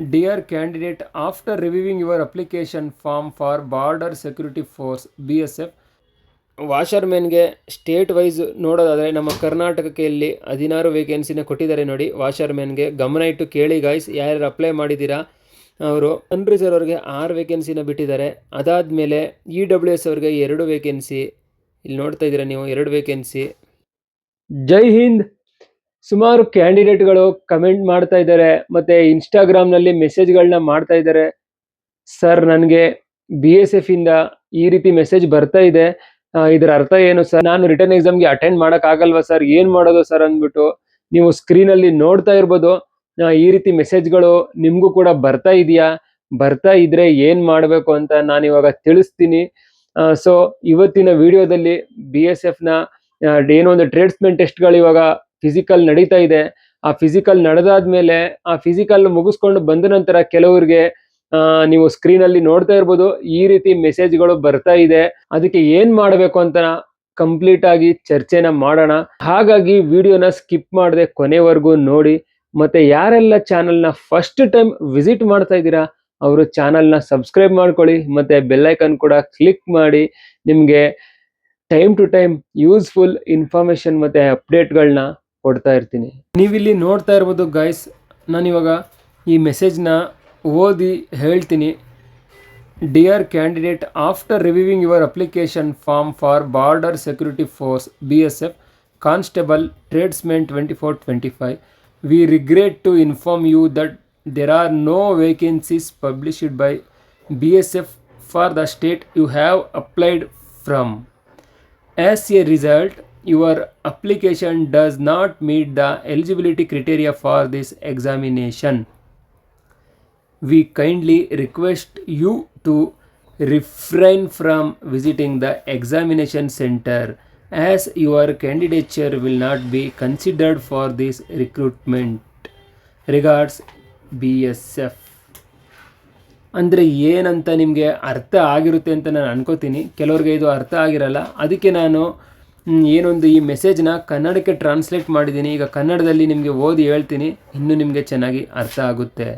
Dear candidate, after reviewing your application form for Border Security Force BSF, ವಾಷರ್ಮೆನ್ಗೆ state wise ನೋಡೋದಾದರೆ ನಮ್ಮ ಕರ್ನಾಟಕಕ್ಕೆ ಇಲ್ಲಿ ಹದಿನಾರು ವೇಕೆನ್ಸಿನ ಕೊಟ್ಟಿದ್ದಾರೆ ನೋಡಿ. ವಾಷರ್ಮೆನ್ಗೆ ಗಮನ ಇಟ್ಟು ಕೇಳಿ ಗಾಯ್ಸ್ ಯಾರ್ಯಾರು ಅಪ್ಲೈ ಮಾಡಿದ್ದೀರಾ? ಅವರು ಅನ್ರಿಸರ್ ಅವ್ರಿಗೆ ಆರು ವೇಕೆನ್ಸಿನ ಬಿಟ್ಟಿದ್ದಾರೆ. ಅದಾದಮೇಲೆ ಇ ಡಬ್ಲ್ಯೂ ಎಸ್ ಅವ್ರಿಗೆ ಎರಡು ವೇಕೆನ್ಸಿ ಇಲ್ಲಿ ನೋಡ್ತಾ ಇದ್ದೀರಾ ನೀವು ಎರಡು ವೇಕೆನ್ಸಿ ಜೈ ಹಿಂದ್! ಸುಮಾರು ಕ್ಯಾಂಡಿಡೇಟ್ಗಳು ಕಮೆಂಟ್ ಮಾಡ್ತಾ ಇದ್ದಾರೆ ಮತ್ತೆ ಇನ್ಸ್ಟಾಗ್ರಾಮ್ನಲ್ಲಿ ಮೆಸೇಜ್ಗಳನ್ನ ಮಾಡ್ತಾ ಇದ್ದಾರೆ. ಸರ್ ನನಗೆ ಬಿ ಎಸ್ ಎಫ್ ಇಂದ ಈ ರೀತಿ ಮೆಸೇಜ್ ಬರ್ತಾ ಇದೆ. ಇದರ ಅರ್ಥ ಏನು ಸರ್? ನಾನು ರಿಟರ್ನ್ ಎಕ್ಸಾಮ್ಗೆ ಅಟೆಂಡ್ ಮಾಡೋಕ್ಕಾಗಲ್ವಾ ಸರ್? ಏನು ಮಾಡೋದು ಸರ್ ಅಂದ್ಬಿಟ್ಟು ನೀವು ಸ್ಕ್ರೀನ್ ಅಲ್ಲಿ ನೋಡ್ತಾ ಇರ್ಬೋದು. ಈ ರೀತಿ ಮೆಸೇಜ್ಗಳು ನಿಮಗೂ ಕೂಡ ಬರ್ತಾ ಇದೆಯಾ? ಬರ್ತಾ ಇದ್ರೆ ಏನ್ ಮಾಡಬೇಕು ಅಂತ ನಾನು ಇವಾಗ ತಿಳಿಸ್ತೀನಿ. ಸೊ ಇವತ್ತಿನ ವಿಡಿಯೋದಲ್ಲಿ ಬಿ ಎಸ್ ಎಫ್ನ ಆ, ಏನೋ ಒಂದು ಟ್ರೇಡ್ಸ್ಮೆನ್ ಟೆಸ್ಟ್ಗಳು ಇವಾಗ ಫಿಸಿಕಲ್ ನಡೀತಾ ಇದೆ. ಆ ಫಿಸಿಕಲ್ ನಡೆದಾದ್ಮೇಲೆ ಆ ಫಿಸಿಕಲ್ ಮುಗಿಸ್ಕೊಂಡು ಬಂದ ನಂತರ ಕೆಲವರಿಗೆ ನೀವು ಸ್ಕ್ರೀನ್ ಅಲ್ಲಿ ನೋಡ್ತಾ ಇರ್ಬೋದು. ಈ ರೀತಿ ಮೆಸೇಜ್ಗಳು ಬರ್ತಾ ಇದೆ. ಅದಕ್ಕೆ ಏನ್ ಮಾಡಬೇಕು ಅಂತ ಕಂಪ್ಲೀಟ್ ಆಗಿ ಚರ್ಚೆನ ಮಾಡೋಣ. ಹಾಗಾಗಿ ವಿಡಿಯೋನ ಸ್ಕಿಪ್ ಮಾಡದೆ ಕೊನೆವರೆಗೂ ನೋಡಿ. ಮತ್ತೆ ಯಾರೆಲ್ಲ ಚಾನೆಲ್ನ ಫಸ್ಟ್ ಟೈಮ್ ವಿಸಿಟ್ ಮಾಡ್ತಾ ಇದ್ದೀರಾ, ಅವರು ಚಾನೆಲ್ನ ಸಬ್ಸ್ಕ್ರೈಬ್ ಮಾಡ್ಕೊಳ್ಳಿ. ಮತ್ತೆ ಬೆಲ್ಲೈಕನ್ ಕೂಡ ಕ್ಲಿಕ್ ಮಾಡಿ. ನಿಮಗೆ time to time useful information ಮತ್ತೆ ಅಪ್ಡೇಟ್ಗಳನ್ನ ಕೊಡ್ತಾ ಇರ್ತೀನಿ. ನೀವಿಲ್ಲಿ ನೋಡ್ತಾ ಇರ್ಬೋದು ಗೈಸ್ ನಾನಿವಾಗ ಈ ಮೆಸೇಜ್ನ ಓದಿ ಹೇಳ್ತೀನಿ. Dear candidate after reviewing your application form for border security force B S F constable tradesmen twenty four twenty five we regret to inform you that there are no vacancies published by B S F for the state you have applied from as a result, your application does not meet the eligibility criteria for this examination. We kindly request you to refrain from visiting the examination center as your candidature will not be considered for this recruitment. Regards, BSF. ಅಂದರೆ ಏನಂತ ನಿಮಗೆ ಅರ್ಥ ಆಗಿರುತ್ತೆ ಅಂತ ನಾನು ಅನ್ಕೋತೀನಿ ಕೆಲವ್ರಿಗೆ ಇದು ಅರ್ಥ ಆಗಿರಲ್ಲ ಅದಕ್ಕೆ ನಾನು ಏನೊಂದು ಈ ಮೆಸೇಜ್ನ ಕನ್ನಡಕ್ಕೆ ಟ್ರಾನ್ಸ್ಲೇಟ್ ಮಾಡಿದ್ದೀನಿ. ಈಗ ಕನ್ನಡದಲ್ಲಿ ನಿಮಗೆ ಓದಿ ಹೇಳ್ತೀನಿ. ಇನ್ನೂ ನಿಮಗೆ ಚೆನ್ನಾಗಿ ಅರ್ಥ ಆಗುತ್ತೆ.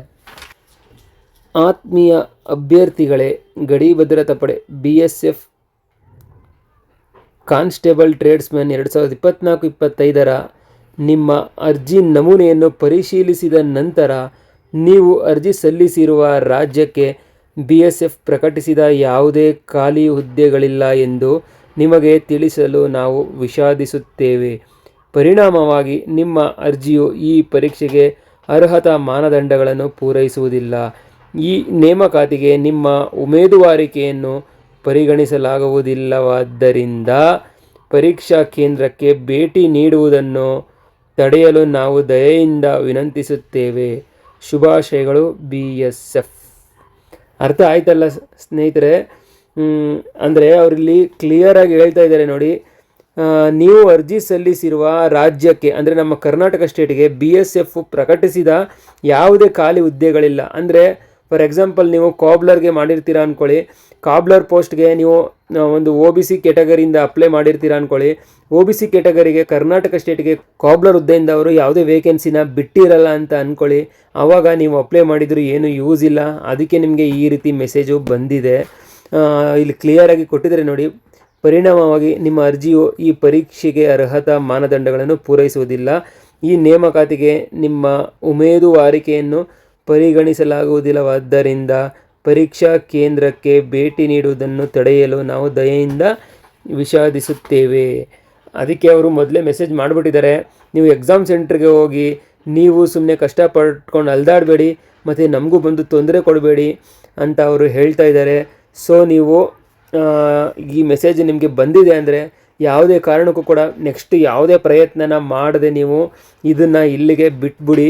ಆತ್ಮೀಯ ಅಭ್ಯರ್ಥಿಗಳೇ, ಗಡಿ ಭದ್ರತಾ ಪಡೆ B S F constable tradesman ಎರಡು ಸಾವಿರದ ಇಪ್ಪತ್ನಾಲ್ಕು, ಇಪ್ಪತ್ತೈದರ ನಿಮ್ಮ ಅರ್ಜಿ ನಮೂನೆಯನ್ನು ಪರಿಶೀಲಿಸಿದ ನಂತರ ನೀವು ಅರ್ಜಿ ಸಲ್ಲಿಸಿರುವ ರಾಜ್ಯಕ್ಕೆ ಬಿ ಎಸ್ ಎಫ್ ಪ್ರಕಟಿಸಿದ ಯಾವುದೇ ಖಾಲಿ ಹುದ್ದೆಗಳಿಲ್ಲ ಎಂದು ನಿಮಗೆ ತಿಳಿಸಲು ನಾವು ವಿಷಾದಿಸುತ್ತೇವೆ. ಪರಿಣಾಮವಾಗಿ ನಿಮ್ಮ ಅರ್ಜಿಯು ಈ ಪರೀಕ್ಷೆಗೆ ಅರ್ಹತಾ ಮಾನದಂಡಗಳನ್ನು ಪೂರೈಸುವುದಿಲ್ಲ. ಈ ನೇಮಕಾತಿಗೆ ನಿಮ್ಮ ಉಮೇದುವಾರಿಕೆಯನ್ನು ಪರಿಗಣಿಸಲಾಗುವುದಿಲ್ಲವಾದ್ದರಿಂದ ಪರೀಕ್ಷಾ ಕೇಂದ್ರಕ್ಕೆ ಭೇಟಿ ನೀಡುವುದನ್ನು ತಡೆಯಲು ನಾವು ದಯೆಯಿಂದ ವಿನಂತಿಸುತ್ತೇವೆ. ಶುಭಾಶಯಗಳು, ಬಿ ಎಸ್ ಎಫ್. ಅರ್ಥ ಆಯ್ತಲ್ಲ ಸ್ನೇಹಿತರೆ? ಅಂದ್ರೆ ಅವರಿಲ್ಲಿ ಕ್ಲಿಯರ್ ಆಗಿ ಹೇಳ್ತಾ ಇದ್ದಾರೆ ನೋಡಿ. ನೀವು ಅರ್ಜಿ ಸಲ್ಲಿಸಿರುವ ರಾಜ್ಯಕ್ಕೆ, ಅಂದರೆ ನಮ್ಮ ಕರ್ನಾಟಕ ಸ್ಟೇಟ್ಗೆ ಬಿ ಎಸ್ ಎಫ್ ಪ್ರಕಟಿಸಿದ ಯಾವುದೇ ಖಾಲಿ ಹುದ್ದೆಗಳಿಲ್ಲ. ಅಂದರೆ ಫಾರ್ ಎಕ್ಸಾಂಪಲ್ ನೀವು ಕಾಬ್ಲರ್ಗೆ ಮಾಡಿರ್ತೀರಾ ಅಂದ್ಕೊಳ್ಳಿ ಕಾಬ್ಲರ್ ಪೋಸ್ಟ್ಗೆ ನೀವು ಒಂದು ಓ ಬಿ ಸಿ ಕೆಟಗರಿಯಿಂದ ಅಪ್ಲೈ ಮಾಡಿರ್ತೀರಾ ಅಂದ್ಕೊಳ್ಳಿ ಓ ಬಿ ಸಿ ಕೆಟಗರಿಗೆ ಕರ್ನಾಟಕ ಸ್ಟೇಟ್ಗೆ ಕಾಬ್ಲರ್ ಹುದ್ದೆಯಿಂದ ಅವರು ಯಾವುದೇ ವೇಕೆನ್ಸಿನ ಬಿಟ್ಟಿರಲ್ಲ ಅಂತ ಅಂದ್ಕೊಳ್ಳಿ ಆವಾಗ ನೀವು ಅಪ್ಲೈ ಮಾಡಿದರೂ ಏನು ಯೂಸ್ ಇಲ್ಲ. ಅದಕ್ಕೆ ನಿಮಗೆ ಈ ರೀತಿ ಮೆಸೇಜು ಬಂದಿದೆ. ಇಲ್ಲಿ ಕ್ಲಿಯರ್ ಆಗಿ ಕೊಟ್ಟಿದ್ದಾರೆ ನೋಡಿ. ಪರಿಣಾಮವಾಗಿ ನಿಮ್ಮ ಅರ್ಜಿಯು ಈ ಪರೀಕ್ಷೆಗೆ ಅರ್ಹತಾ ಮಾನದಂಡಗಳನ್ನು ಪೂರೈಸುವುದಿಲ್ಲ. ಈ ನೇಮಕಾತಿಗೆ ನಿಮ್ಮ ಉಮೇದುವಾರಿಕೆಯನ್ನು ಪರಿಗಣಿಸಲಾಗುವುದಿಲ್ಲವಾದ್ದರಿಂದ ಪರೀಕ್ಷಾ ಕೇಂದ್ರಕ್ಕೆ ಭೇಟಿ ನೀಡುವುದನ್ನು ತಡೆಯಲು ನಾವು ದಯೆಯಿಂದ ವಿಷಾದಿಸುತ್ತೇವೆ. ಅದಕ್ಕೆ ಅವರು ಮೊದಲೇ ಮೆಸೇಜ್ ಮಾಡಿಬಿಟ್ಟಿದ್ದಾರೆ. ನೀವು ಎಕ್ಸಾಮ್ ಸೆಂಟ್ರಿಗೆ ಹೋಗಿ ನೀವು ಸುಮ್ಮನೆ ಕಷ್ಟಪಟ್ಕೊಂಡು ಅಲ್ದಾಡಬೇಡಿ, ಮತ್ತು ನಮಗೂ ಬಂದು ತೊಂದರೆ ಕೊಡಬೇಡಿ ಅಂತ ಅವರು ಹೇಳ್ತಾ ಇದ್ದಾರೆ. ಸೊ ನೀವು ಈ ಮೆಸೇಜ್ ನಿಮಗೆ ಬಂದಿದೆ ಅಂದರೆ ಯಾವುದೇ ಕಾರಣಕ್ಕೂ ಕೂಡ ನೆಕ್ಸ್ಟ್ ಯಾವುದೇ ಪ್ರಯತ್ನನ ಮಾಡದೆ ನೀವು ಇದನ್ನು ಇಲ್ಲಿಗೆ ಬಿಟ್ಬಿಡಿ.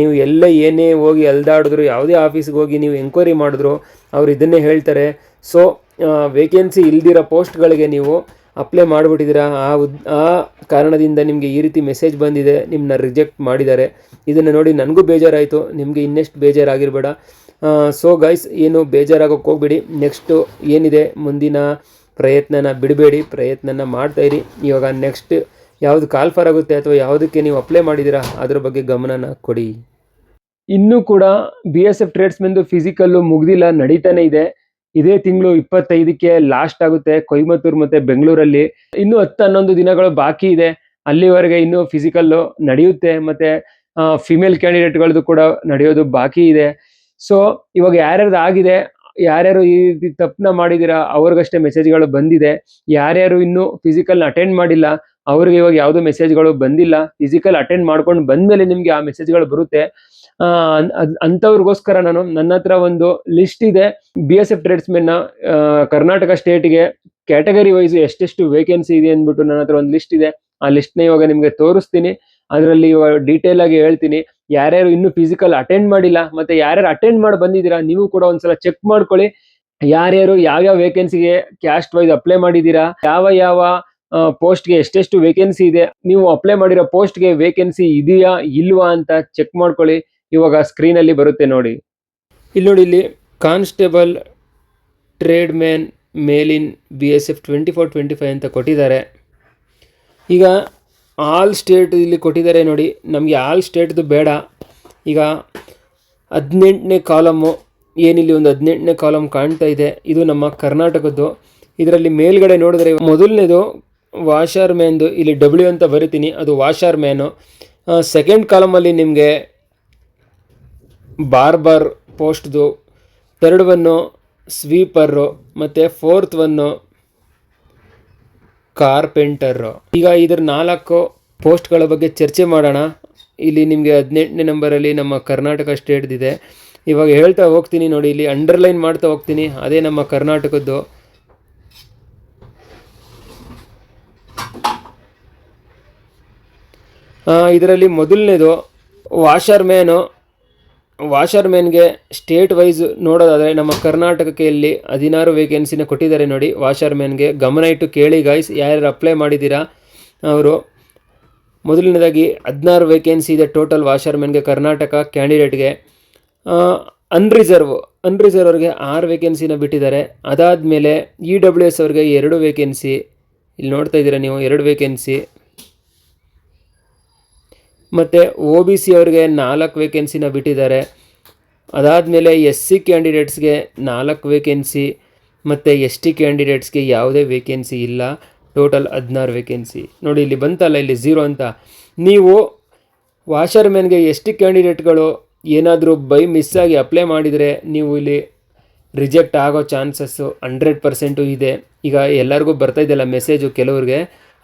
ನೀವು ಎಲ್ಲ ಏನೇ ಹೋಗಿ ಅಲ್ದಾಡಿದ್ರು, ಯಾವುದೇ ಆಫೀಸ್ಗೆ ಹೋಗಿ ನೀವು ಎಂಕ್ವೈರಿ ಮಾಡಿದ್ರು, ಅವ್ರು ಇದನ್ನೇ ಹೇಳ್ತಾರೆ. ಸೊ ವೇಕೆನ್ಸಿ ಇಲ್ದಿರೋ ಪೋಸ್ಟ್ಗಳಿಗೆ ನೀವು ಅಪ್ಲೈ ಮಾಡಿಬಿಟ್ಟಿದ್ದೀರಾ. ಆ ಉದ್, ಆ ಕಾರಣದಿಂದ ನಿಮಗೆ ಈ ರೀತಿ ಮೆಸೇಜ್ ಬಂದಿದೆ ನಿಮ್ಮನ್ನ ರಿಜೆಕ್ಟ್ ಮಾಡಿದ್ದಾರೆ. ಇದನ್ನು ನೋಡಿ ನನಗೂ ಬೇಜಾರಾಯಿತು. ನಿಮಗೆ ಇನ್ನೆಷ್ಟು ಬೇಜಾರಾಗಿರಬೇಡ. ಸೊ ಗೈಸ್ ಏನು ಬೇಜಾರಾಗೋಕ್ಕೆ ಹೋಗ್ಬೇಡಿ. ನೆಕ್ಸ್ಟು ಏನಿದೆ, ಮುಂದಿನ ಪ್ರಯತ್ನನ ಬಿಡಬೇಡಿ, ಪ್ರಯತ್ನನ ಮಾಡ್ತಾ ಇರಿ. ಇವಾಗ ನೆಕ್ಸ್ಟ್ ಯಾವುದು ಕಾಲ್ಫರ್ ಆಗುತ್ತೆ ಅಥವಾ ಯಾವುದಕ್ಕೆ ನೀವು ಅಪ್ಲೈ ಮಾಡಿದ್ದೀರಾ, ಅದ್ರ ಬಗ್ಗೆ ಗಮನನ ಕೊಡಿ. ಇನ್ನೂ ಕೂಡ ಬಿ ಎಸ್ ಎಫ್ ಟ್ರೇಡ್ಸ್ಮೆನ್ದು ಫಿಸಿಕಲ್ಲು ಮುಗ್ದಿಲ್ಲ, ನಡೀತಾನೆ ಇದೆ. ಇದೇ ತಿಂಗಳು ಇಪ್ಪತ್ತೈದಕ್ಕೆ ಲಾಸ್ಟ್ ಆಗುತ್ತೆ, ಕೊಯಮತ್ತೂರು ಮತ್ತು ಬೆಂಗಳೂರಲ್ಲಿ. ಇನ್ನೂ ಹತ್ತು, ಹನ್ನೊಂದು ದಿನಗಳು ಬಾಕಿ ಇದೆ. ಅಲ್ಲಿವರೆಗೆ ಇನ್ನೂ ಫಿಸಿಕಲ್ಲು ನಡೆಯುತ್ತೆ, ಮತ್ತು ಫಿಮೇಲ್ ಕ್ಯಾಂಡಿಡೇಟ್ಗಳದ್ದು ಕೂಡ ನಡೆಯೋದು ಬಾಕಿ ಇದೆ. ಸೊ ಇವಾಗ ಯಾರ್ಯಾರ್ದು ಆಗಿದೆ ಯಾರ್ಯಾರು ಈ ರೀತಿ ತಪ್ಪನ್ನ ಮಾಡಿದೀರಾ ಅವ್ರಿಗಷ್ಟೇ ಮೆಸೇಜ್ಗಳು ಬಂದಿದೆ. ಯಾರ್ಯಾರು ಇನ್ನು ಫಿಸಿಕಲ್ ಅಟೆಂಡ್ ಮಾಡಿಲ್ಲ ಅವ್ರಿಗೆ ಇವಾಗ ಯಾವ್ದು ಮೆಸೇಜ್ಗಳು ಬಂದಿಲ್ಲ ಫಿಸಿಕಲ್ ಅಟೆಂಡ್ ಮಾಡ್ಕೊಂಡು ಬಂದಮೇಲೆ ನಿಮ್ಗೆ ಆ ಮೆಸೇಜ್ಗಳು ಬರುತ್ತೆ. ಅಂಥವ್ರಿಗೋಸ್ಕರ ನಾನು ನನ್ನ ಹತ್ರ ಒಂದು ಲಿಸ್ಟ್ ಇದೆ. ಬಿ ಎಸ್ ಎಫ್ ಟ್ರೇಡ್ಸ್ಮೆನ್ನ ಆ, ಕರ್ನಾಟಕ ಸ್ಟೇಟ್ಗೆ ಕ್ಯಾಟಗರಿ ವೈಸ್ ಎಷ್ಟೆಷ್ಟು ವೇಕೆನ್ಸಿ ಇದೆ ಅಂದ್ಬಿಟ್ಟು ನನ್ನ ಹತ್ರ ಒಂದು ಲಿಸ್ಟ್ ಇದೆ. ಆ ಲಿಸ್ಟ್ನ ಇವಾಗ ನಿಮ್ಗೆ ತೋರಿಸ್ತೀನಿ. ಅದರಲ್ಲಿ ಇವಾಗ ಡೀಟೇಲ್ ಆಗಿ ಹೇಳ್ತೀನಿ. ಯಾರ್ಯಾರು ಇನ್ನು ಫಿಸಿಕಲ್ ಅಟೆಂಡ್ ಮಾಡಿಲ್ಲ, ಮತ್ತೆ ಯಾರ್ಯಾರು ಅಟೆಂಡ್ ಮಾಡಿ ಬಂದಿದ್ದೀರಾ, ನೀವು ಕೂಡ ಒಂದ್ಸಲ ಚೆಕ್ ಮಾಡ್ಕೊಳ್ಳಿ. ಯಾರ್ಯಾರು ಯಾವ್ಯಾವ ವೇಕೆನ್ಸಿಗೆ ಕ್ಯಾಸ್ಟ್ ವೈಸ್ ಅಪ್ಲೈ ಮಾಡಿದ್ದೀರಾ, ಯಾವ ಯಾವ ಪೋಸ್ಟ್ಗೆ ಎಷ್ಟೆಷ್ಟು ವೇಕೆನ್ಸಿ ಇದೆ, ನೀವು ಅಪ್ಲೈ ಮಾಡಿರೋ ಪೋಸ್ಟ್ಗೆ ವೇಕೆನ್ಸಿ ಇದೆಯಾ, ಇಲ್ವಾ ಅಂತ ಚೆಕ್ ಮಾಡ್ಕೊಳ್ಳಿ. ಇವಾಗ ಸ್ಕ್ರೀನ್ ಅಲ್ಲಿ ಬರುತ್ತೆ ನೋಡಿ. ಇಲ್ಲಿ ನೋಡಿ, ಇಲ್ಲಿ constable trade man ಮೇಲಿನ್ B S F twenty four twenty five ಅಂತ ಕೊಟ್ಟಿದ್ದಾರೆ. ಈಗ ಆಲ್ ಸ್ಟೇಟ್ ಇಲ್ಲಿ ಕೊಟ್ಟಿದ್ದಾರೆ ನೋಡಿ. ನಮಗೆ ಆಲ್ ಸ್ಟೇಟ್ದು ಬೇಡ. ಈಗ ಹದಿನೆಂಟನೇ ಕಾಲಮ್ಮು ಏನಿಲ್ಲಿ ಒಂದು ಹದಿನೆಂಟನೇ ಕಾಲಮ್ ಕಾಣ್ತಾ ಇದೆ. ಇದು ನಮ್ಮ ಕರ್ನಾಟಕದ್ದು. ಇದರಲ್ಲಿ ಮೇಲ್ಗಡೆ ನೋಡಿದ್ರೆ ಮೊದಲನೇದು ವಾಷರ್ ಮ್ಯಾನ್ದು, ಇಲ್ಲಿ ಡಬ್ಲ್ಯೂ ಅಂತ ಬರಿತೀನಿ. ಅದು ವಾಷರ್ ಮ್ಯಾನು. ಸೆಕೆಂಡ್ ಕಾಲಮಲ್ಲಿ ನಿಮಗೆ ಬಾರ್ಬರ್ ಪೋಸ್ಟ್ದು ಥರ್ಡ್ ಒನ್ನು ಸ್ವೀಪರು ಮತ್ತು ಫೋರ್ತ್ ಒನ್ನು ಕಾರ್ಪೆಂಟರು. ಈಗ ಇದರ ನಾಲ್ಕು ಪೋಸ್ಟ್ಗಳ ಬಗ್ಗೆ ಚರ್ಚೆ ಮಾಡೋಣ. ಇಲ್ಲಿ ನಿಮಗೆ ಹದಿನೆಂಟನೇ ನಂಬರಲ್ಲಿ ನಮ್ಮ ಕರ್ನಾಟಕ ಸ್ಟೇಟ್ದಿದೆ. ಇವಾಗ ಹೇಳ್ತಾ ಹೋಗ್ತೀನಿ ನೋಡಿ, ಇಲ್ಲಿ ಅಂಡರ್ಲೈನ್ ಮಾಡ್ತಾ ಹೋಗ್ತೀನಿ. ಅದೇ ನಮ್ಮ ಕರ್ನಾಟಕದ್ದು. ಇದರಲ್ಲಿ ಮೊದಲನೇದು ವಾಷರ್ ಮ್ಯಾನು ವಾಷರ್ ಮ್ಯಾನ್ಗೆ ಸ್ಟೇಟ್ ವೈಸ್ ನೋಡೋದಾದರೆ ನಮ್ಮ ಕರ್ನಾಟಕಕ್ಕೆ ಇಲ್ಲಿ ಹದಿನಾರು ವೇಕೆನ್ಸಿನ ಕೊಟ್ಟಿದ್ದಾರೆ ನೋಡಿ. ವಾಷರ್ ಮ್ಯಾನ್ಗೆ ಗಮನ ಇಟ್ಟು ಕೇಳಿ ಗಾಯ್ಸ್ ಯಾರ್ಯಾರು ಅಪ್ಲೈ ಮಾಡಿದ್ದೀರಾ? ಅವರು ಮೊದಲನೇದಾಗಿ ಹದಿನಾರು ವೇಕೆನ್ಸಿ ಇದೆ ಟೋಟಲ್ ವಾಷರ್ ಮ್ಯಾನ್ಗೆ ಕರ್ನಾಟಕ ಕ್ಯಾಂಡಿಡೇಟ್ಗೆ ಅನ್ರಿಸರ್ವ್ ಅನ್ರಿಸರ್ವ್ ಅವ್ರಿಗೆ ಆರು ವೇಕೆನ್ಸಿನ ಬಿಟ್ಟಿದ್ದಾರೆ. ಅದಾದಮೇಲೆ ಇ ಡಬ್ಲ್ಯೂ ಎಸ್ ಅವ್ರಿಗೆ ಎರಡು ವೇಕೆನ್ಸಿ ಇಲ್ಲಿ ನೋಡ್ತಾ ಇದ್ದೀರಾ ನೀವು, ಎರಡು ವೇಕೆನ್ಸಿ ಮತ್ತು ಒ ಬಿ ಸಿ ಅವ್ರಿಗೆ ನಾಲ್ಕು ವೇಕೆನ್ಸಿನ ಬಿಟ್ಟಿದ್ದಾರೆ. ಅದಾದಮೇಲೆ ಎಸ್ ಸಿ ಕ್ಯಾಂಡಿಡೇಟ್ಸ್ಗೆ ನಾಲ್ಕು ವೇಕೆನ್ಸಿ ಮತ್ತು ಎಸ್ ಟಿ ಕ್ಯಾಂಡಿಡೇಟ್ಸ್ಗೆ ಯಾವುದೇ ವೇಕೆನ್ಸಿ ಇಲ್ಲ. ಟೋಟಲ್ ಹದಿನಾರು ವೇಕೆನ್ಸಿ ನೋಡಿ, ಇಲ್ಲಿ ಬಂತಲ್ಲ, ಇಲ್ಲಿ ಝೀರೋ ಅಂತ. ನೀವು ವಾಷರ್ ಮ್ಯಾನ್ಗೆ ಎಸ್ ಟಿ ಕ್ಯಾಂಡಿಡೇಟ್ಗಳು ಏನಾದರೂ ಬೈ ಮಿಸ್ ಆಗಿ ಅಪ್ಲೈ ಮಾಡಿದರೆ ನೀವು ಇಲ್ಲಿ ರಿಜೆಕ್ಟ್ ಆಗೋ ಚಾನ್ಸಸ್ಸು ಹಂಡ್ರೆಡ್ ಪರ್ಸೆಂಟು ಇದೆ. ಈಗ ಎಲ್ಲರಿಗೂ ಬರ್ತಾ ಇದೆಯಲ್ಲ ಮೆಸೇಜು ಕೆಲವ್ರಿಗೆ.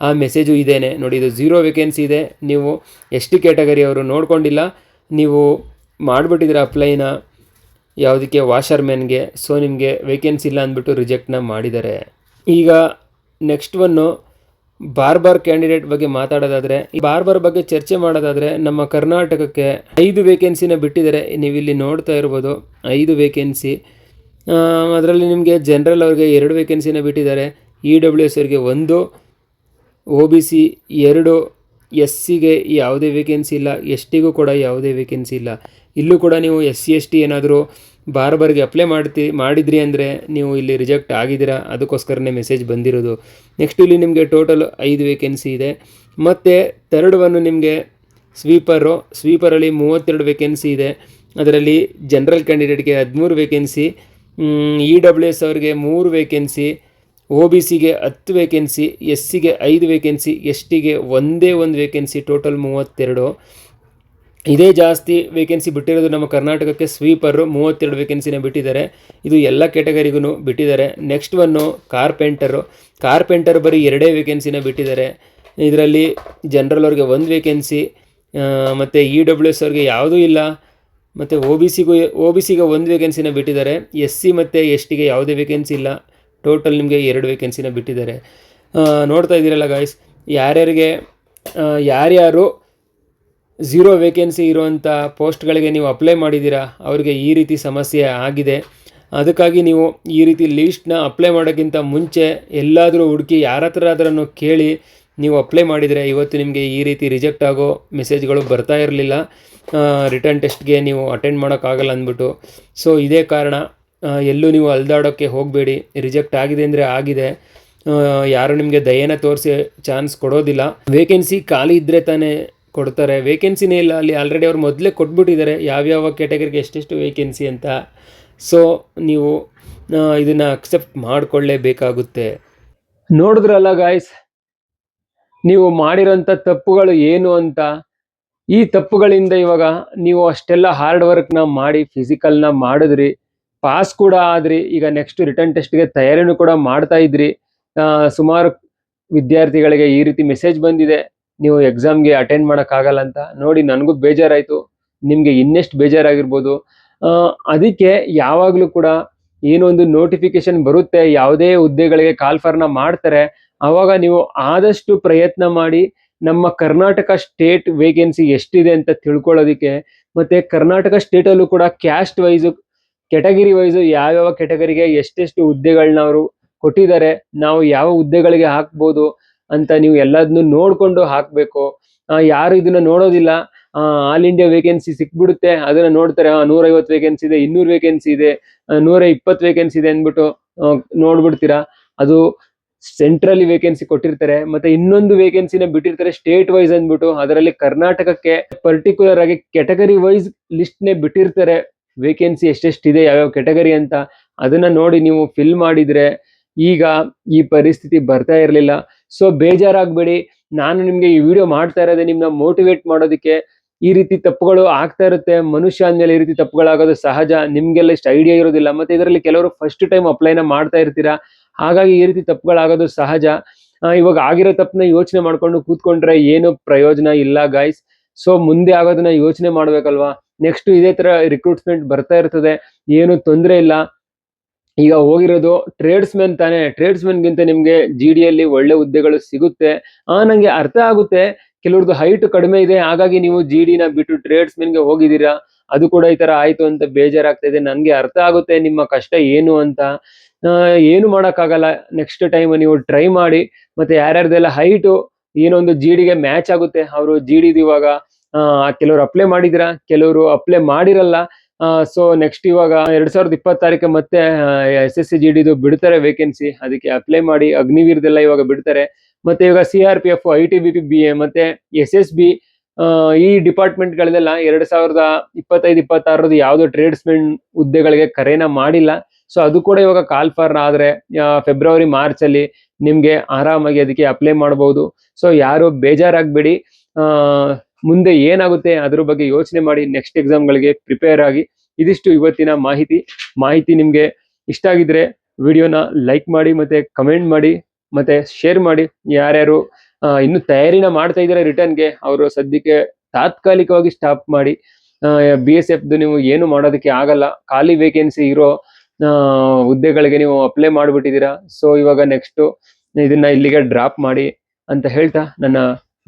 ಆ ಮೆಸೇಜು ಇದೇನೆ. ನೋಡಿ, ಇದು ಝೀರೋ ವೇಕೆನ್ಸಿ ಇದೆ. ನೀವು ಎಸ್ ಟಿ ಕ್ಯಾಟಗರಿ ಅವರು ನೋಡ್ಕೊಂಡಿಲ್ಲ, ನೀವು ಮಾಡಿಬಿಟ್ಟಿದ್ರೆ ಅಪ್ಲೈನ ಯಾವುದಕ್ಕೆ ವಾಷರ್ ಮ್ಯಾನ್ಗೆ ಸೊ ನಿಮಗೆ ವೇಕೆನ್ಸಿ ಇಲ್ಲ ಅಂದ್ಬಿಟ್ಟು ರಿಜೆಕ್ಟ್ನ ಮಾಡಿದ್ದಾರೆ. ಈಗ ನೆಕ್ಸ್ಟ್ ಒನ್ನು ಬಾರ್ಬರ್ ಕ್ಯಾಂಡಿಡೇಟ್ ಬಗ್ಗೆ ಮಾತಾಡೋದಾದರೆ, ಈ ಬಾರ್ಬರ್ ಬಗ್ಗೆ ಚರ್ಚೆ ಮಾಡೋದಾದರೆ, ನಮ್ಮ ಕರ್ನಾಟಕಕ್ಕೆ ಐದು ವೇಕೆನ್ಸಿನ ಬಿಟ್ಟಿದ್ದಾರೆ. ನೀವು ಇಲ್ಲಿ ನೋಡ್ತಾ ಇರ್ಬೋದು, ಐದು ವೇಕೆನ್ಸಿ ಅದರಲ್ಲಿ ನಿಮಗೆ ಜನರಲ್ ಅವ್ರಿಗೆ ಎರಡು ವೇಕೆನ್ಸಿನ ಬಿಟ್ಟಿದ್ದಾರೆ. ಇ ಡಬ್ಲ್ಯೂ ಎಸ್ ಅವ್ರಿಗೆ ಒಂದು. ಒ ಬಿ ಸಿ ಎರಡು ಎಸ್ ಸಿಗೆ ಯಾವುದೇ ವೇಕೆನ್ಸಿ ಇಲ್ಲ ಎಸ್ ಟಿಗೂ ಕೂಡ ಯಾವುದೇ ವೇಕೆನ್ಸಿ ಇಲ್ಲ. ಇಲ್ಲೂ ಕೂಡ ನೀವು ಎಸ್ ಸಿ ಎಸ್ ಟಿ ಏನಾದರೂ ಬಾರ್ಬರ್ಗೆ ಅಪ್ಲೈ ಮಾಡ್ತಿ, ಮಾಡಿದ್ರಿ ಅಂದರೆ ನೀವು ಇಲ್ಲಿ ರಿಜೆಕ್ಟ್ ಆಗಿದ್ದೀರಾ? ಅದಕ್ಕೋಸ್ಕರನೇ ಮೆಸೇಜ್ ಬಂದಿರೋದು. ನೆಕ್ಸ್ಟ್ ಇಲ್ಲಿ ನಿಮಗೆ ಟೋಟಲ್ ಐದು ವೇಕೆನ್ಸಿ ಇದೆ. ಮತ್ತು ಥರ್ಡ್ ಒನ್ನು ನಿಮಗೆ ಸ್ವೀಪರು ಸ್ವೀಪರಲ್ಲಿ ಮೂವತ್ತೆರಡು ವೇಕೆನ್ಸಿ ಇದೆ. ಅದರಲ್ಲಿ ಜನರಲ್ ಕ್ಯಾಂಡಿಡೇಟ್ಗೆ ಹದಿಮೂರು ವೇಕೆನ್ಸಿ ಇ ಡಬ್ಲ್ಯೂ ಎಸ್ ಅವ್ರಿಗೆ ಮೂರು ವೇಕೆನ್ಸಿ ಒ ಬಿ ಸಿಗೆ ಹತ್ತು ವೇಕೆನ್ಸಿ ಎಸ್ ಸಿಗೆ ಐದು ವೇಕೆನ್ಸಿ ಎಸ್ ಟಿಗೆ ಒಂದೇ ಒಂದು ವೇಕೆನ್ಸಿ ಟೋಟಲ್ ಮೂವತ್ತೆರಡು. ಇದೇ ಜಾಸ್ತಿ ವೇಕೆನ್ಸಿ ಬಿಟ್ಟಿರೋದು ನಮ್ಮ ಕರ್ನಾಟಕಕ್ಕೆ ಸ್ವೀಪರು ಮೂವತ್ತೆರಡು ವೇಕೆನ್ಸಿನ ಬಿಟ್ಟಿದ್ದಾರೆ. ಇದು ಎಲ್ಲ ಕ್ಯಾಟಗರಿಗೂ ಬಿಟ್ಟಿದ್ದಾರೆ. ನೆಕ್ಸ್ಟ್ ಒನ್ನು ಕಾರ್ಪೆಂಟರು ಕಾರ್ಪೆಂಟರ್ ಬರೀ ಎರಡೇ ವೇಕೆನ್ಸಿನ ಬಿಟ್ಟಿದ್ದಾರೆ. ಇದರಲ್ಲಿ ಜನರಲ್ ಅವ್ರಿಗೆ ಒಂದು ವೇಕೆನ್ಸಿ ಮತ್ತು ಇ ಡಬ್ಲ್ಯೂ ಎಸ್ ಅವ್ರಿಗೆ ಯಾವುದೂ ಇಲ್ಲ. ಮತ್ತು ಓ ಬಿ ಸಿಗೂ, ಒ ಬಿ ಸಿಗೆ ಒಂದು ವೇಕೆನ್ಸಿನ ಬಿಟ್ಟಿದ್ದಾರೆ. ಎಸ್ ಸಿ ಮತ್ತು ಎಸ್ ಟಿಗೆ ಯಾವುದೇ ವೇಕೆನ್ಸಿ ಇಲ್ಲ. ಟೋಟಲ್ ನಿಮಗೆ ಎರಡು ವೇಕೆನ್ಸಿನ ಬಿಟ್ಟಿದ್ದಾರೆ. ನೋಡ್ತಾ ಇದ್ದೀರಲ್ಲ ಗಾಯ್ಸ್ ಯಾರ್ಯಾರಿಗೆ ಯಾರ್ಯಾರು ಝೀರೋ ವೇಕೆನ್ಸಿ ಇರುವಂಥ ಪೋಸ್ಟ್ಗಳಿಗೆ ನೀವು ಅಪ್ಲೈ ಮಾಡಿದ್ದೀರಾ, ಅವರಿಗೆ ಈ ರೀತಿ ಸಮಸ್ಯೆ ಆಗಿದೆ. ಅದಕ್ಕಾಗಿ ನೀವು ಈ ರೀತಿ ಲೀಸ್ಟ್ನ ಅಪ್ಲೈ ಮಾಡೋಕ್ಕಿಂತ ಮುಂಚೆ ಎಲ್ಲಾದರೂ ಹುಡುಕಿ ಯಾರ ಹತ್ರ ಆದ್ರೂ ಕೇಳಿ ನೀವು ಅಪ್ಲೈ ಮಾಡಿದರೆ ಇವತ್ತು ನಿಮಗೆ ಈ ರೀತಿ ರಿಜೆಕ್ಟ್ ಆಗೋ ಮೆಸೇಜ್ಗಳು ಬರ್ತಾ ಇರಲಿಲ್ಲ. ರಿಟರ್ನ್ ಟೆಸ್ಟ್ಗೆ ನೀವು ಅಟೆಂಡ್ ಮಾಡೋಕ್ಕಾಗಲ್ಲ ಅಂದ್ಬಿಟ್ಟು. ಸೊ ಇದೇ ಕಾರಣ ಎಲ್ಲೂ ನೀವು ಅಲ್ದಾಡೋಕ್ಕೆ ಹೋಗಬೇಡಿ ರಿಜೆಕ್ಟ್ ಆಗಿದೆ ಅಂದರೆ ಆಗಿದೆ. ಯಾರು ನಿಮಗೆ ದಯೆನ ತೋರಿಸಿ ಚಾನ್ಸ್ ಕೊಡೋದಿಲ್ಲ. ವೇಕೆನ್ಸಿ ಖಾಲಿ ಇದ್ದರೆ ತಾನೇ ಕೊಡ್ತಾರೆ. ವೇಕೆನ್ಸಿನೇ ಇಲ್ಲ, ಅಲ್ಲಿ ಆಲ್ರೆಡಿ ಅವ್ರು ಮೊದಲೇ ಕೊಟ್ಬಿಟ್ಟಿದ್ದಾರೆ. ಯಾವ್ಯಾವ ಕ್ಯಾಟಗರಿಗೆ ಎಷ್ಟೆಷ್ಟು ವೇಕೆನ್ಸಿ ಅಂತ. ಸೊ ನೀವು ಇದನ್ನು ಅಕ್ಸೆಪ್ಟ್ ಮಾಡಿಕೊಳ್ಳೇಬೇಕಾಗುತ್ತೆ. ನೋಡಿದ್ರಲ್ಲ ಗಾಯ್ಸ್ ನೀವು ಮಾಡಿರೋಂಥ ತಪ್ಪುಗಳು ಏನು ಅಂತ. ಈ ತಪ್ಪುಗಳಿಂದ ಇವಾಗ ನೀವು ಅಷ್ಟೆಲ್ಲ ಹಾರ್ಡ್ ವರ್ಕ್ನ ಮಾಡಿ ಫಿಸಿಕಲ್ನ ಮಾಡಿದ್ರಿ. ಪಾಸ್ ಕೂಡ ಆದ್ರಿ. ಈಗ ನೆಕ್ಸ್ಟ್ ರಿಟರ್ನ್ ಟೆಸ್ಟ್ಗೆ ತಯಾರಿನೂ ಕೂಡ ಮಾಡ್ತಾ ಇದ್ರಿ. ಸುಮಾರು ವಿದ್ಯಾರ್ಥಿಗಳಿಗೆ ಈ ರೀತಿ ಮೆಸೇಜ್ ಬಂದಿದೆ. ನೀವು ಎಕ್ಸಾಮ್ಗೆ ಅಟೆಂಡ್ ಮಾಡೋಕ್ಕಾಗಲ್ಲ ಅಂತ. ನೋಡಿ, ನನಗೂ ಬೇಜಾರಾಯಿತು. ನಿಮಗೆ ಇನ್ನೆಷ್ಟು ಬೇಜಾರಾಗಿರ್ಬೋದು. ಅದಕ್ಕೆ ಯಾವಾಗಲೂ ಕೂಡ ಏನೊಂದು ನೋಟಿಫಿಕೇಶನ್ ಬರುತ್ತೆ. ಯಾವುದೇ ಹುದ್ದೆಗಳಿಗೆ ಕಾಲ್ಫರ್ನ ಮಾಡ್ತಾರೆ. ಆವಾಗ ನೀವು ಆದಷ್ಟು ಪ್ರಯತ್ನ ಮಾಡಿ ನಮ್ಮ ಕರ್ನಾಟಕ ಸ್ಟೇಟ್ ವೇಕೆನ್ಸಿ ಎಷ್ಟಿದೆ ಅಂತ ತಿಳ್ಕೊಳ್ಳೋದಕ್ಕೆ, ಮತ್ತೆ ಕರ್ನಾಟಕ ಸ್ಟೇಟಲ್ಲೂ ಕೂಡ ಕ್ಯಾಸ್ಟ್ ವೈಸು ಕೆಟಗರಿ ವೈಸ್ ಯಾವ್ಯಾವ ಕೆಟಗರಿಗೆ ಎಷ್ಟೆಷ್ಟು ಹುದ್ದೆಗಳನ್ನ ಅವರು ಕೊಟ್ಟಿದ್ದಾರೆ ನಾವು ಯಾವ ಹುದ್ದೆಗಳಿಗೆ ಹಾಕ್ಬೋದು ಅಂತ ನೀವು ಎಲ್ಲದನ್ನು ನೋಡ್ಕೊಂಡು ಹಾಕಬೇಕು. ಯಾರು ಇದನ್ನ ನೋಡೋದಿಲ್ಲ ಆಲ್ ಇಂಡಿಯಾ ವೇಕೆನ್ಸಿ ಸಿಕ್ಬಿಡುತ್ತೆ, ಅದನ್ನ ನೋಡ್ತಾರೆ ನೂರೈವತ್ತು ವೇಕೆನ್ಸಿ ಇದೆ, ಇನ್ನೂರು ವೇಕೆನ್ಸಿ ಇದೆ ನೂರ ಇಪ್ಪತ್ತು ವೇಕೆನ್ಸಿ ಇದೆ ಅಂದ್ಬಿಟ್ಟು ನೋಡ್ಬಿಡ್ತೀರಾ? ಅದು ಸೆಂಟ್ರಲ್ಲಿ ವೇಕೆನ್ಸಿ ಕೊಟ್ಟಿರ್ತಾರೆ, ಮತ್ತೆ ಇನ್ನೊಂದು ವೇಕೆನ್ಸಿನ ಬಿಟ್ಟಿರ್ತಾರೆ ಸ್ಟೇಟ್ ವೈಸ್ ಅಂದ್ಬಿಟ್ಟು, ಅದರಲ್ಲಿ ಕರ್ನಾಟಕಕ್ಕೆ ಪರ್ಟಿಕ್ಯುಲರ್ ಆಗಿ ಕೆಟಗರಿ ವೈಸ್ ಲಿಸ್ಟ್ ನೇ ಬಿಟ್ಟಿರ್ತಾರೆ. ವೇಕೆನ್ಸಿ ಎಷ್ಟೆಷ್ಟಿದೆ, ಯಾವ್ಯಾವ ಕೆಟಗರಿ ಅಂತ ಅದನ್ನ ನೋಡಿ ನೀವು ಫಿಲ್ ಮಾಡಿದ್ರೆ ಈಗ ಈ ಪರಿಸ್ಥಿತಿ ಬರ್ತಾ ಇರಲಿಲ್ಲ. ಸೊ ಬೇಜಾರಾಗಬೇಡಿ. ನಾನು ನಿಮಗೆ ಈ ವಿಡಿಯೋ ಮಾಡ್ತಾ ಇರೋದೇ ನಿಮ್ಮನ್ನ ಮೋಟಿವೇಟ್ ಮಾಡೋದಕ್ಕೆ ಈ ರೀತಿ ತಪ್ಪುಗಳು ಆಗ್ತಾ ಇರುತ್ತೆ. ಮನುಷ್ಯ ಅಂದಮೇಲೆ ಈ ರೀತಿ ತಪ್ಪುಗಳಾಗೋದು ಸಹಜ. ನಿಮಗೆಲ್ಲ ಇಷ್ಟು ಐಡಿಯಾ ಇರೋದಿಲ್ಲ. ಮತ್ತೆ ಇದರಲ್ಲಿ ಕೆಲವರು ಫಸ್ಟ್ ಟೈಮ್ ಅಪ್ಲೈನ ಮಾಡ್ತಾ ಇರ್ತೀರಾ? ಹಾಗಾಗಿ ಈ ರೀತಿ ತಪ್ಪುಗಳಾಗೋದು ಸಹಜ. ಇವಾಗ ಆಗಿರೋ ತಪ್ಪನ್ನ ಯೋಚನೆ ಮಾಡ್ಕೊಂಡು ಕೂತ್ಕೊಂಡ್ರೆ ಏನು ಪ್ರಯೋಜನ ಇಲ್ಲ ಗಾಯ್ಸ್ ಸೊ ಮುಂದೆ ಆಗೋದನ್ನ ಯೋಚನೆ ಮಾಡ್ಬೇಕಲ್ವಾ? ನೆಕ್ಸ್ಟ್ ಇದೇ ತರ ರಿಕ್ರೂಟ್ಮೆಂಟ್ ಬರ್ತಾ ಇರ್ತದೆ. ಏನು ತೊಂದರೆ ಇಲ್ಲ. ಈಗ ಹೋಗಿರೋದು ಟ್ರೇಡ್ಸ್ ಮೆನ್ ತಾನೇ. ಟ್ರೇಡ್ಸ್ ಗಿಂತ ನಿಮ್ಗೆ ಜಿ ಡಿಯಲ್ಲಿ ಒಳ್ಳೆ ಹುದ್ದೆಗಳು ಸಿಗುತ್ತೆ. ಆ, ನಂಗೆ ಅರ್ಥ ಆಗುತ್ತೆ. ಕೆಲವ್ರದ್ದು ಹೈಟ್ ಕಡಿಮೆ ಇದೆ. ಹಾಗಾಗಿ ನೀವು ಜಿ ಡಿನ ಬಿಟ್ಟು ಟ್ರೇಡ್ಸ್ಗೆ ಹೋಗಿದ್ದೀರಾ? ಅದು ಕೂಡ ಈ ತರ ಆಯ್ತು ಅಂತ ಬೇಜಾರಾಗ್ತಾ ಇದೆ. ನನ್ಗೆ ಅರ್ಥ ಆಗುತ್ತೆ. ನಿಮ್ಮ ಕಷ್ಟ ಏನು ಅಂತ. ಏನು ಮಾಡೋಕ್ಕಾಗಲ್ಲ. ನೆಕ್ಸ್ಟ್ ಟೈಮ್ ನೀವು ಟ್ರೈ ಮಾಡಿ. ಮತ್ತೆ ಯಾರ್ಯಾರ್ದೆಲ್ಲ ಹೈಟು ಏನೊಂದು ಜಿ ಡಿಗೆ ಮ್ಯಾಚ್ ಆಗುತ್ತೆ. ಅವರು ಜಿ ಡಿದು ಇವಾಗ ಕೆಲವ್ರು ಅಪ್ಲೈ ಮಾಡಿದಿರಾ? ಕೆಲವರು ಅಪ್ಲೈ ಮಾಡಿರಲ್ಲ. ಸೊ ನೆಕ್ಸ್ಟ್ ಇವಾಗ ಎರಡ್ ಸಾವಿರದ ಇಪ್ಪತ್ತಾರಕ್ಕೆ ಮತ್ತೆ ಎಸ್ ಎಸ್ ಸಿ ಜಿ ಡಿದು ಬಿಡ್ತಾರೆ ವೇಕೆನ್ಸಿ ಅದಕ್ಕೆ ಅಪ್ಲೈ ಮಾಡಿ, ಅಗ್ನಿವೀರ್ದೆಲ್ಲ ಇವಾಗ ಬಿಡ್ತಾರೆ. ಮತ್ತೆ ಇವಾಗ C R P F I T B P B A ಮತ್ತೆ ಎಸ್ ಎಸ್ ಬಿ ಈ ಡಿಪಾರ್ಟ್ಮೆಂಟ್ಗಳನ್ನೆಲ್ಲ ಎರಡ್ ಸಾವಿರದ ಇಪ್ಪತ್ತೈದು ಇಪ್ಪತ್ತಾರದು ಯಾವ್ದು ಟ್ರೇಡ್ಸ್ಮೆನ್ ಹುದ್ದೆಗಳಿಗೆ ಕರೆನ ಮಾಡಿಲ್ಲ. ಸೊ ಅದು ಕೂಡ ಇವಾಗ ಕಾಲ್ ಫಾರ್ ಆದ್ರೆ ಫೆಬ್ರವರಿ ಮಾರ್ಚ್ ಅಲ್ಲಿ ನಿಮ್ಗೆ ಆರಾಮಾಗಿ ಅದಕ್ಕೆ ಅಪ್ಲೈ ಮಾಡಬಹುದು ಸೊ ಯಾರು ಬೇಜಾರಾಗ್ಬೇಡಿ. ಆ ಮುಂದೆ ಏನಾಗುತ್ತೆ ಅದ್ರ ಬಗ್ಗೆ ಯೋಚನೆ ಮಾಡಿ ನೆಕ್ಸ್ಟ್ ಎಕ್ಸಾಮ್ಗಳಿಗೆ ಪ್ರಿಪೇರ್ ಆಗಿ ಇದಿಷ್ಟು ಇವತ್ತಿನ ಮಾಹಿತಿ. ಮಾಹಿತಿ ನಿಮ್ಗೆ ಇಷ್ಟ ಆಗಿದ್ರೆ ವಿಡಿಯೋನ ಲೈಕ್ ಮಾಡಿ ಮತ್ತೆ ಕಮೆಂಟ್ ಮಾಡಿ ಮತ್ತೆ ಶೇರ್ ಮಾಡಿ. ಯಾರ್ಯಾರು ಇನ್ನು ತಯಾರಿನ ಮಾಡ್ತಾ ಇದ್ದಾರೆ ರಿಟರ್ನ್ಗೆ ಅವರು ಸದ್ಯಕ್ಕೆ ತಾತ್ಕಾಲಿಕವಾಗಿ ಸ್ಟಾಪ್ ಮಾಡಿ ಬಿ ಎಸ್ ಎಫ್ದು ನೀವು ಏನು ಮಾಡೋದಕ್ಕೆ ಆಗಲ್ಲ. ಖಾಲಿ ವೇಕೆನ್ಸಿ ಇರೋ ಹುದ್ದೆಗಳಿಗೆ ನೀವು ಅಪ್ಲೈ ಮಾಡಿಬಿಟ್ಟಿದ್ದೀರಾ. ಸೊ ಇವಾಗ ನೆಕ್ಸ್ಟು ಇದನ್ನ ಇಲ್ಲಿಗೆ ಡ್ರಾಪ್ ಮಾಡಿ ಅಂತ ಹೇಳ್ತಾ ನನ್ನ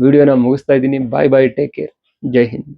ವಿಡಿಯೋನ ಮುಗಿಸ್ತಾ ಇದ್ದೀನಿ. ಬಾಯ್ ಬಾಯ್ ಟೇಕ್ ಕೇರ್ ಜೈ ಹಿಂದ್.